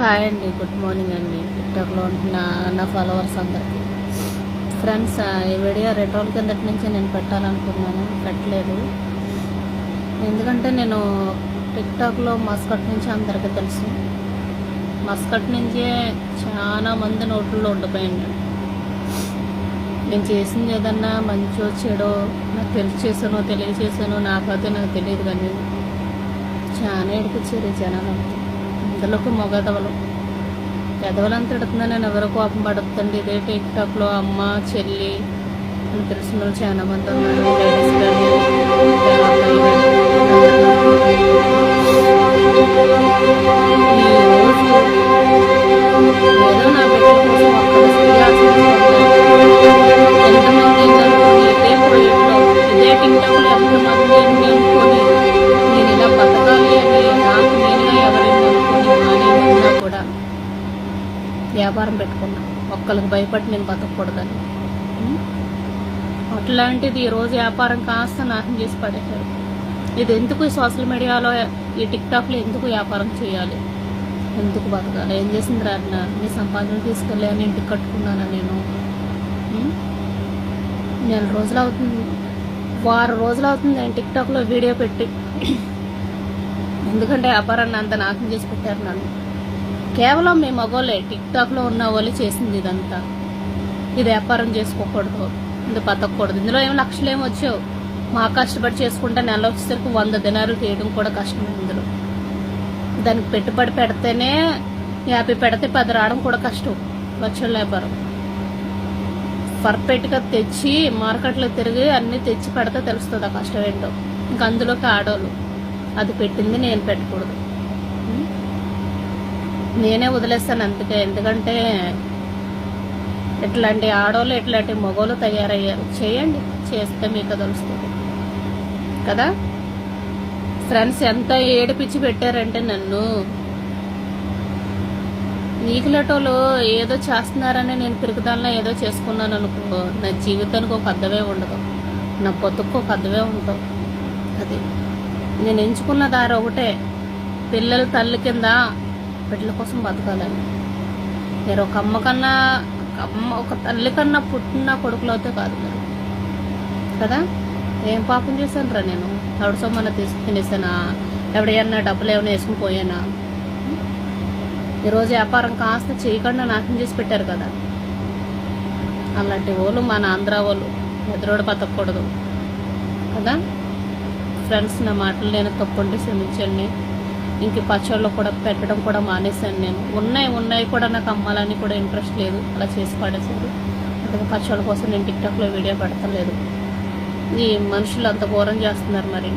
Hi అండి good morning అండి. టిక్టాక్లో ఉంటున్న నా ఫాలోవర్స్ అందరికీ. ఫ్రెండ్స్ ఆ, ఈ వీడియో రెండు రోజుల కిందటి నుంచి నేను పెట్టాలనుకున్నాను పెట్టలేదు. ఎందుకంటే నేను టిక్టాక్లో మస్కట్ నుంచి అందరికీ తెలుసు. మస్కట్ నుంచే చాలా మంది నోట్లో ఉండిపోయింది నేను. చేసింది ఏదన్నా మంచో చెడో నాకు తెలిసి చేశానో తెలియచేసానో నాకైతే నాకు తెలియదు కానీ చాలా ఏడిపించారు జనాలు. పెద్దలకు మొగదవలు? ఎదవలంత ఎడుతున్నా నేను ఎవరో కోపం పడుతుంది ఇదే టిక్టాక్లో అమ్మ చెల్లి అని తెలిసిన వాళ్ళు చాలా మంది ఉన్నారు. లేడీస్ కానీ వ్యాపారం పెట్టుకున్నా. ఒక్కరికి భయపడి నేను బతకూడదని అట్లాంటిది ఈరోజు వ్యాపారం కాస్త నాశనం చేసి పడేశారు. ఇది ఎందుకు ఈ సోషల్ మీడియాలో ఈ టిక్టాక్లో ఎందుకు వ్యాపారం చేయాలి? ఎందుకు బతకాలి? ఏం చేసింది రాన్న నీ సంపాదన తీసుకెళ్ళాను ఇంటికి కట్టుకున్నాను నేను? నెల రోజులు అవుతుంది. వారం రోజులు అవుతుంది నేను టిక్టాక్లో వీడియో పెట్టి. ఎందుకంటే వ్యాపారాన్ని అంత నాశనం చేసి పెట్టారు నన్ను. కేవలం మీ మగోళ్ళే టిక్టాక్లో ఉన్న వాళ్ళు చేసింది ఇదంతా. ఇది వ్యాపారం చేసుకోకూడదు. ఇది బతకూడదు ఇందులో ఏం లక్షలు ఏమి వచ్చావు? మా కష్టపడి చేసుకుంటే నెల వచ్చేసరికి వంద దినాలు తీయడం కూడా కష్టమే ఇందులో. దానికి పెట్టుబడి పెడితేనే యాభై పెడితే పది రావడం కూడా కష్టం. లక్షల వ్యాపారం. పర్ఫెక్ట్గా తెచ్చి మార్కెట్లో తిరిగి అన్ని తెచ్చి పెడితే తెలుస్తుంది ఆ కష్టం ఏంటో. ఇంకా అందులోకి ఆడోళ్ళు. అది పెట్టింది నేను పెట్టకూడదు. నేనే వదిలేస్తాను అందుకే. ఎందుకంటే ఇట్లాంటి ఆడోళ్ళు ఇట్లాంటి మగోళ్ళు తయారయ్యారు. చేయండి. చేస్తే మీకు తెలుస్తుంది. కదా? ఫ్రెండ్స్ ఎంత ఏడిపించి పెట్టారంటే నన్ను. నీకులటోళ్ళు ఏదో చేస్తున్నారని నేను తిరుగుదానిలో ఏదో చేసుకున్నాను అనుకో నా జీవితానికి ఒక అర్థమే ఉండదు. నా బతుకు ఒక అర్థమే ఉండదు. అది. నేను ఎంచుకున్న దారి ఒకటే. పిల్లల తల్లి కింద బిడ్డల కోసం బతకాలని. మీరు ఒక అమ్మ కన్నా అమ్మ ఒక తల్లి కన్నా పుట్టిన కొడుకులు అయితే కాదు మీరు. కదా? ఏం పాపం చేశాను రా నేను? ఎవడ సొమ్మన తీసి తినేసానా? ఎవడన్నా డబ్బులు ఏమైనా వేసుకుని పోయానా? ఈరోజు వ్యాపారం కాస్త చేయకుండా నాశనం చేసి పెట్టారు కదా. అలాంటి వాళ్ళు మన ఆంధ్ర వాళ్ళు ఎదురోడ బతకూడదు కదా? ఫ్రెండ్స్ నా మాటలు నేను తప్పుంటే క్షమించండి. ఇంక పచ్చళ్ళు కూడా పెట్టడం కూడా మానేశాను నేను. ఉన్నాయి ఉన్నాయి కూడా నాకు అమ్మాలని కూడా ఇంట్రెస్ట్ లేదు. అలా చేసి పడేసారు అందుకే పచ్చళ్ళ కోసం నేను టిక్టాక్లో వీడియో పెడతలేదు. ఈ మనుషులు అంత ఘోరం చేస్తున్నారు మరి.